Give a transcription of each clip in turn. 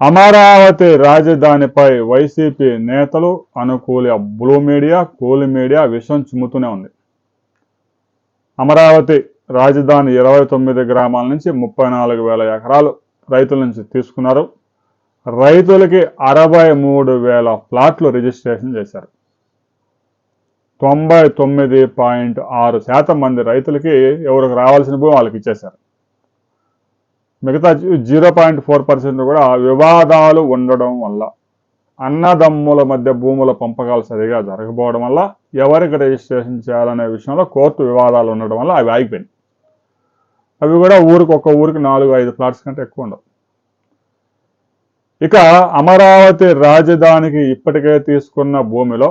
Amaravati రాజధానిపై YCP నేతలు అనుకూల blue media కూలి మీడియా విషం చిమ్ముతూనే ఉంది. అమరావతి రాజధాని ఇరవై తొమ్మిది గ్రామాల నుంచి ముప్పై నాలుగు వేల ఎకరాలు రైతుల నుంచి తీసుకున్నారు. రైతులకి అరవై మూడు వేల ప్లాట్లు రిజిస్ట్రేషన్ చేశారు. తొంభై తొమ్మిది పాయింట్ ఆరు శాతం మంది రైతులకి ఎవరికి రావాల్సిన భూమి వాళ్ళకి ఇచ్చేశారు. మిగతా జీరో పాయింట్ ఫోర్ పర్సెంట్ కూడా వివాదాలు ఉండడం వల్ల అన్నదమ్ముల మధ్య భూముల పంపకాలు సరిగా జరగకపోవడం వల్ల ఎవరికి రిజిస్ట్రేషన్ చేయాలనే విషయంలో కోర్టు వివాదాలు ఉండడం వల్ల అవి ఆగిపోయినాయి. అవి కూడా ఊరికి ఒక్క ఊరికి నాలుగు ఐదు ప్లాట్స్ కంటే ఎక్కువ ఉండవు. ఇక అమరావతి రాజధానికి ఇప్పటికే తీసుకున్న భూమిలో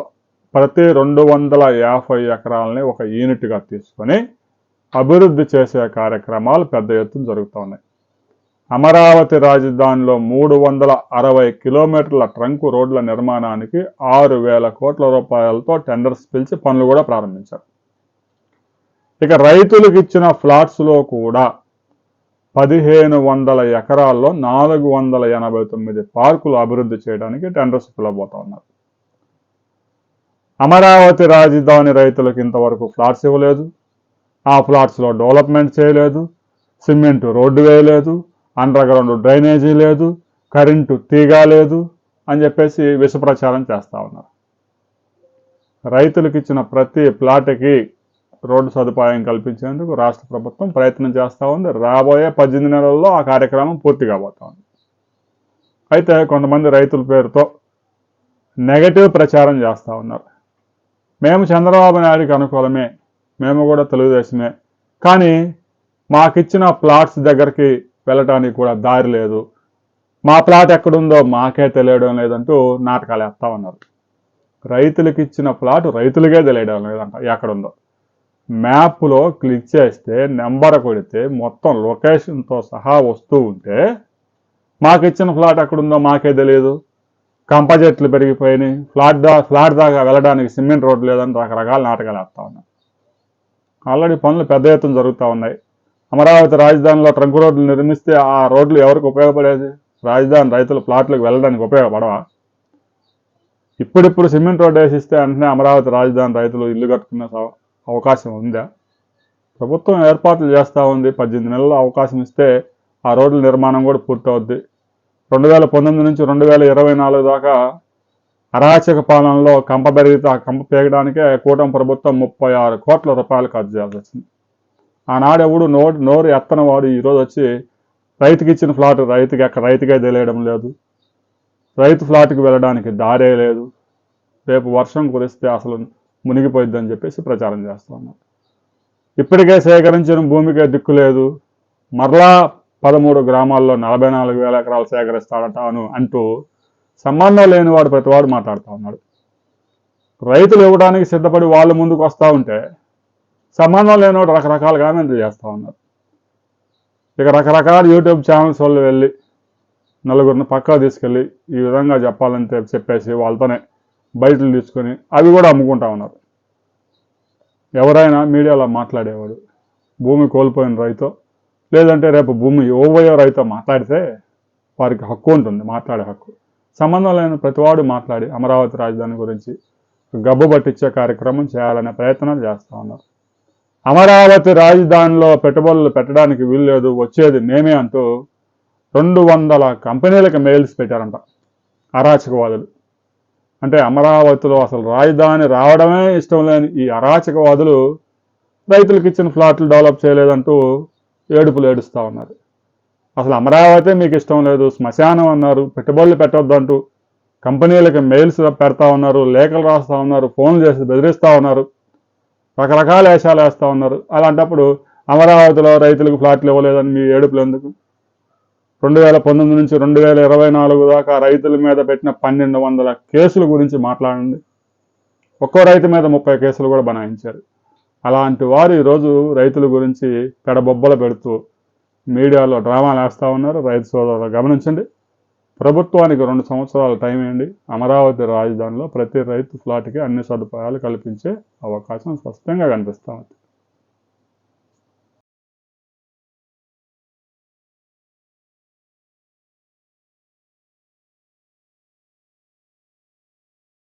ప్రతి రెండు వందల యాభై ఎకరాలని ఒక యూనిట్గా తీసుకొని అభివృద్ధి చేసే కార్యక్రమాలు పెద్ద ఎత్తున జరుగుతూ ఉన్నాయి. అమరావతి రాజధానిలో మూడు వందల అరవై కిలోమీటర్ల ట్రంక్ రోడ్ల నిర్మాణానికి ఆరు వేల కోట్ల రూపాయలతో టెండర్స్ పిలిచి పనులు కూడా ప్రారంభించారు. ఇక రైతులకు ఇచ్చిన ఫ్లాట్స్లో కూడా పదిహేను వందల ఎకరాల్లో నాలుగు వందల ఎనభై తొమ్మిది పార్కులు అభివృద్ధి చేయడానికి టెండర్స్ పిలవబోతా ఉన్నారు. అమరావతి రాజధాని రైతులకు ఇంతవరకు ఫ్లాట్స్ ఇవ్వలేదు. ఆ ఫ్లాట్స్లో డెవలప్మెంట్ చేయలేదు. సిమెంట్ రోడ్డు వేయలేదు. అండర్ గ్రౌండ్ డ్రైనేజీ లేదు కరెంటు తీగ లేదు అని చెప్పేసి విష ప్రచారం చేస్తూ ఉన్నారు. రైతులకు ఇచ్చిన ప్రతి ప్లాట్కి రోడ్డు సదుపాయం కల్పించేందుకు రాష్ట్ర ప్రభుత్వం ప్రయత్నం చేస్తూ ఉంది. రాబోయే పద్దెనిమిది నెలల్లో ఆ కార్యక్రమం పూర్తి కాబోతా ఉంది. అయితే కొంతమంది రైతుల పేరుతో నెగటివ్ ప్రచారం చేస్తూ ఉన్నారు. మేము చంద్రబాబు నాయుడికి అనుకూలమే మేము కూడా తెలుగుదేశమే. కానీ మాకిచ్చిన ప్లాట్స్ దగ్గరికి వెళ్ళటానికి కూడా దారి లేదు. మా ప్లాట్ ఎక్కడుందో మాకే తెలియడం లేదంటూ నాటకాలు వేస్తా ఉన్నారు. రైతులకు ఇచ్చిన ప్లాట్ రైతులకే తెలియడం లేదంట ఎక్కడుందో. మ్యాప్లో క్లిక్ చేస్తే నెంబర్ కొడితే మొత్తం లొకేషన్తో సహా వస్తూ ఉంటే మాకు ఇచ్చిన ఫ్లాట్ ఎక్కడుందో మాకే తెలియదు. కంప చెట్లు పెరిగిపోయినాయి. ఫ్లాట్ దా ఫ్లాట్ దాకా వెళ్ళడానికి సిమెంట్ రోడ్ లేదని రకరకాల నాటకాలు వేస్తూ ఉన్నాయి ఆల్రెడీ పనులు పెద్ద ఎత్తున జరుగుతూ ఉన్నాయి. అమరావతి రాజధానిలో ట్రంక్ రోడ్లు నిర్మిస్తే ఆ రోడ్లు ఎవరికి ఉపయోగపడేది? రాజధాని రైతుల ప్లాట్లకు వెళ్ళడానికి ఉపయోగపడవా? ఇప్పుడిప్పుడు సిమెంట్ రోడ్డు వేసిస్తే వెంటనే అమరావతి రాజధాని రైతులు ఇల్లు కట్టుకునే అవకాశం ఉందా? ప్రభుత్వం ఏర్పాట్లు చేస్తూ ఉంది. పద్దెనిమిది నెలల అవకాశం ఇస్తే ఆ రోడ్ల నిర్మాణం కూడా పూర్తవుద్ది. రెండు వేల పంతొమ్మిది నుంచి రెండు వేల ఇరవై నాలుగు దాకా అరాచక పాలనలో కంప పెరిగితే ఆ కంప పేగడానికే కూటమి ప్రభుత్వం ముప్పై ఆరు కోట్ల రూపాయలు ఖర్చు చేయాల్సి వచ్చింది. ఆనాడెవడు ఎవడు నోరు నోరు ఎత్తన వాడు ఈరోజు వచ్చి రైతుకి ఇచ్చిన ఫ్లాట్ రైతుకి అక్కడ రైతుకే తెలియడం లేదు. రైతు ఫ్లాట్కి వెళ్ళడానికి దారే లేదు. రేపు వర్షం కురిస్తే అసలు మునిగిపోయిద్దని చెప్పేసి ప్రచారం చేస్తూ ఇప్పటికే సేకరించిన భూమికే దిక్కు లేదు. మరలా పదమూడు గ్రామాల్లో నలభై నాలుగు వేల ఎకరాలు సేకరిస్తాడట అను అంటూ సంబంధం లేని వాడు ప్రతివాడు మాట్లాడుతూ ఉన్నాడు. రైతులు ఇవ్వడానికి సిద్ధపడి వాళ్ళు ముందుకు వస్తూ ఉంటే సంబంధం లేనివాడు రకరకాల కామెంట్లు చేస్తూ ఉన్నారు. ఇక రకరకాల యూట్యూబ్ ఛానల్స్ వాళ్ళు వెళ్ళి నలుగురిని పక్కా తీసుకెళ్ళి ఈ విధంగా చెప్పాలని చెప్పేసి వాళ్ళతోనే బయటలు తీసుకొని అవి కూడా అమ్ముకుంటా ఉన్నారు. ఎవరైనా మీడియాలో మాట్లాడేవాడు భూమి కోల్పోయిన రైతు లేదంటే రేపు భూమి ఇవ్వబోయే రైతు మాట్లాడితే వారికి హక్కు ఉంటుంది మాట్లాడే హక్కు. సంబంధం లేని ప్రతివాడు మాట్లాడి అమరావతి రాజధాని గురించి గబ్బు పట్టించే కార్యక్రమం చేయాలనే ప్రయత్నాలు చేస్తూ ఉన్నారు. అమరావతి రాజధానిలో పెట్టుబడులు పెట్టడానికి వీల్లేదు వచ్చేది మేమే అంటూ రెండు వందల కంపెనీలకు మెయిల్స్ పెట్టారంట అరాచకవాదులు. అంటే అమరావతిలో అసలు రాజధాని రావడమే ఇష్టం లేని ఈ అరాచకవాదులు రైతులకు ఇచ్చిన ఫ్లాట్లు డెవలప్ చేయలేదంటూ ఏడుపులు ఏడుస్తూ ఉన్నారు. అసలు అమరావతి మీకు ఇష్టం లేదు శ్మశానం అన్నారు పెట్టుబడులు పెట్టొద్దంటూ కంపెనీలకు మెయిల్స్ పెడతా ఉన్నారు లేఖలు రాస్తూ ఉన్నారు ఫోన్లు చేసి బెదిరిస్తూ ఉన్నారు. రకరకాల వేషాలు వేస్తూ ఉన్నారు. అలాంటప్పుడు అమరావతిలో రైతులకు ఫ్లాట్లు ఇవ్వలేదని మీ ఏడుపులు ఎందుకు? రెండు వేల పంతొమ్మిది నుంచి రెండు వేల ఇరవై నాలుగు దాకా రైతుల మీద పెట్టిన పన్నెండు వందల కేసుల గురించి మాట్లాడండి. ఒక్కో రైతు మీద ముప్పై కేసులు కూడా బనాయించారు. అలాంటి వారు ఈరోజు రైతుల గురించి పెడబొబ్బలు పెడుతూ మీడియాలో డ్రామాలు వేస్తూ ఉన్నారు. రైతు సోదరులు గమనించండి. ప్రభుత్వానికి రెండు సంవత్సరాల టైం ఏంటి? అమరావతి రాజధానిలో ప్రతి రైతు ఫ్లాట్కి అన్ని సదుపాయాలు కల్పించే అవకాశం స్పష్టంగా కనిపిస్తూ ఉంది.